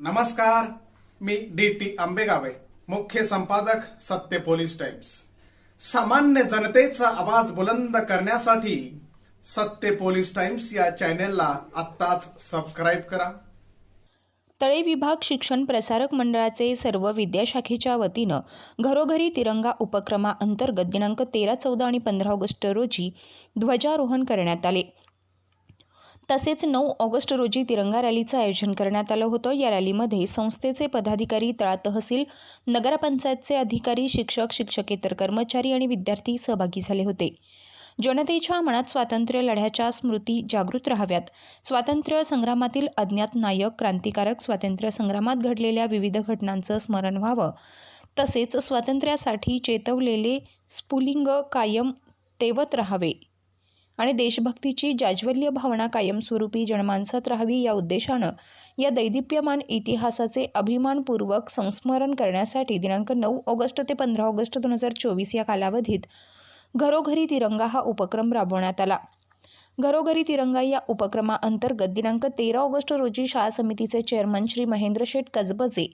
नमस्कार मी D T आंबेगावे मुख्य संपादक सत्य पोलीस टाइम्स. सामान्य जनतेचा आवाज बुलंद करण्यासाठी सत्य पोलीस टाइम्स या चॅनेलला आत्ताच सबस्क्राईब करा. तळे विभाग शिक्षण प्रसारक मंडळाचे सर्व विद्याशाखेच्या वतीनं घरोघरी तिरंगा उपक्रमाअंतर्गत दिनांक तेरा चौदा आणि पंधरा ऑगस्ट रोजी ध्वजारोहण करण्यात आले. तसेच नऊ ऑगस्ट रोजी तिरंगा रॅलीचं आयोजन करण्यात आलं होतं. या रॅलीमध्ये संस्थेचे पदाधिकारी तळा तहसील नगरपंचायतचे अधिकारी शिक्षक शिक्षकेतर कर्मचारी आणि विद्यार्थी सहभागी झाले होते. जनतेच्या मनात स्वातंत्र्य लढ्याच्या स्मृती जागृत राहाव्यात. स्वातंत्र्य संग्रामातील अज्ञात नायक क्रांतिकारक स्वातंत्र्य संग्रामात घडलेल्या विविध घटनांचं स्मरण व्हावं. तसेच स्वातंत्र्यासाठी चेतवलेले स्फुलिंग कायम तेवत राहावे. आणि देशभक्तीची जाज्वल्य भावना कायमस्वरूपी जनमानसात राहावी या उद्देशानं या दैदिप्यमान इतिहासाचे अभिमानपूर्वक संस्मरण करण्यासाठी दिनांक नऊ ऑगस्ट ते पंधरा ऑगस्ट दोन हजार चोवीस या कालावधीत घरोघरी तिरंगा हा उपक्रम राबवण्यात आला. घरोघरी तिरंगा या उपक्रमाअंतर्गत दिनांक तेरा ऑगस्ट रोजी शाळा समितीचे चेअरमन श्री महेंद्र शेठ कसबजे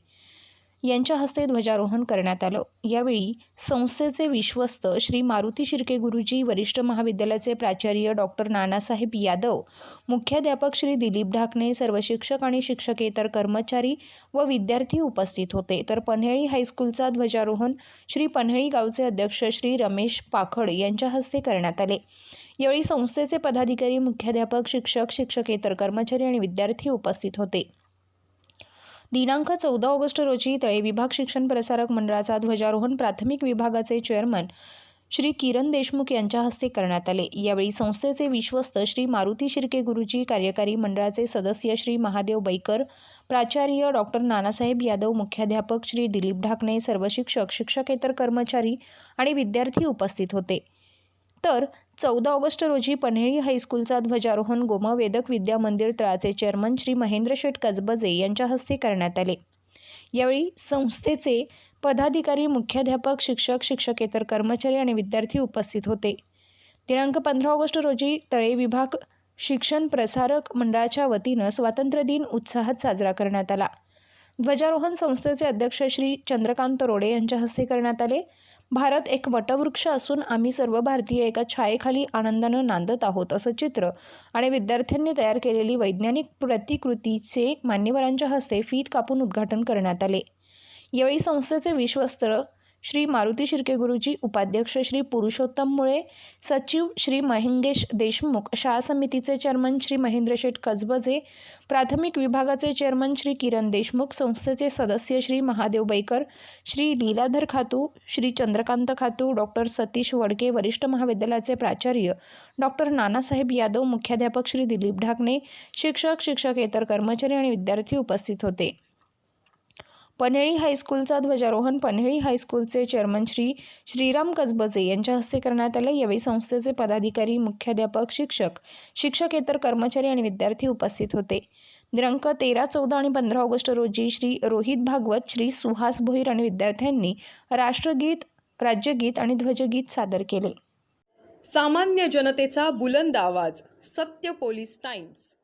यांच्या हस्ते ध्वजारोहण करण्यात आलं. यावेळी संस्थेचे विश्वस्त श्री मारुती शिर्के गुरुजी वरिष्ठ महाविद्यालयाचे प्राचार्य डॉक्टर नानासाहेब यादव मुख्याध्यापक श्री दिलीप ढाकणे सर्व शिक्षक आणि शिक्षकेतर कर्मचारी व विद्यार्थी उपस्थित होते. तर पन्हेळी हायस्कूलचा ध्वजारोहण श्री पन्हेळी गावचे अध्यक्ष श्री रमेश पाखड यांच्या हस्ते करण्यात आले. यावेळी संस्थेचे पदाधिकारी मुख्याध्यापक शिक्षक शिक्षकेतर कर्मचारी आणि विद्यार्थी उपस्थित होते. दिनांक चौदा ऑगस्ट रोजी तळे विभाग शिक्षण प्रसारक मंडळाचा ध्वजारोहण प्राथमिक विभागाचे चेअरमन श्री किरण देशमुख यांच्या हस्ते करण्यात आले. यावेळी संस्थेचे विश्वस्त श्री मारुती शिर्के गुरुजी कार्यकारी मंडळाचे सदस्य श्री महादेव बैकर प्राचार्य डॉक्टर नानासाहेब यादव मुख्याध्यापक श्री दिलीप ढाकणे सर्व शिक्षक शिक्षकेतर कर्मचारी आणि विद्यार्थी उपस्थित होते. तर चौदा ऑगस्ट रोजी पन्हेळी हायस्कूलचा ध्वजारोहण गोमवेदक विद्या मंदिर तळाचे चेअरमन श्री महेंद्र शेठ कसबजे यांच्या हस्ते करण्यात आले. यावेळी संस्थेचे पदाधिकारी मुख्याध्यापक शिक्षक शिक्षकेतर कर्मचारी आणि विद्यार्थी उपस्थित होते. दिनांक पंधरा ऑगस्ट रोजी तळे विभाग शिक्षण प्रसारक मंडळाच्या वतीनं स्वातंत्र्य दिन उत्साहात साजरा करण्यात आला. ध्वजारोहण संस्थेचे अध्यक्ष श्री चंद्रकांत रोडे यांच्या हस्ते करण्यात आले. भारत एक वटवृक्ष असून आम्ही सर्व भारतीय एका छायेखाली आनंदानं नांदत आहोत असं चित्र आणि विद्यार्थ्यांनी तयार केलेली वैज्ञानिक प्रतिकृतीचे मान्यवरांच्या हस्ते फीत कापून उद्घाटन करण्यात आले. यावेळी संस्थेचे विश्वस्त श्री मारुती शिर्के गुरुजी उपाध्यक्ष श्री पुरुषोत्तम मुळे सचिव श्री महेंगेश देशमुख शाळा समितीचे चेअरमन श्री महेंद्र शेठ कसबजे प्राथमिक विभागाचे चेअरमन श्री किरण देशमुख संस्थेचे सदस्य श्री महादेव बैकर श्री लीलाधर खातू श्री चंद्रकांत खातू डॉक्टर सतीश वडके वरिष्ठ महाविद्यालयाचे प्राचार्य डॉक्टर नानासाहेब यादव मुख्याध्यापक श्री दिलीप ढाकणे शिक्षक शिक्षकेतर कर्मचारी आणि विद्यार्थी उपस्थित होते. पन्हेळी हायस्कूलचा ध्वजारोहण पन्हेळी हायस्कूलचे चेअरमन श्री श्रीराम कसबजे यांच्या हस्ते करण्यात आलं. यावेळी संस्थेचे पदाधिकारी मुख्याध्यापक शिक्षक शिक्षकेतर कर्मचारी आणि विद्यार्थी उपस्थित होते. दिनांक तेरा चौदा आणि पंधरा ऑगस्ट रोजी श्री रोहित भागवत श्री सुहास भोईर आणि विद्यार्थ्यांनी राष्ट्रगीत राज्यगीत आणि ध्वजगीत सादर केले. सामान्य जनतेचा बुलंद आवाज सत्य पोलीस टाइम्स.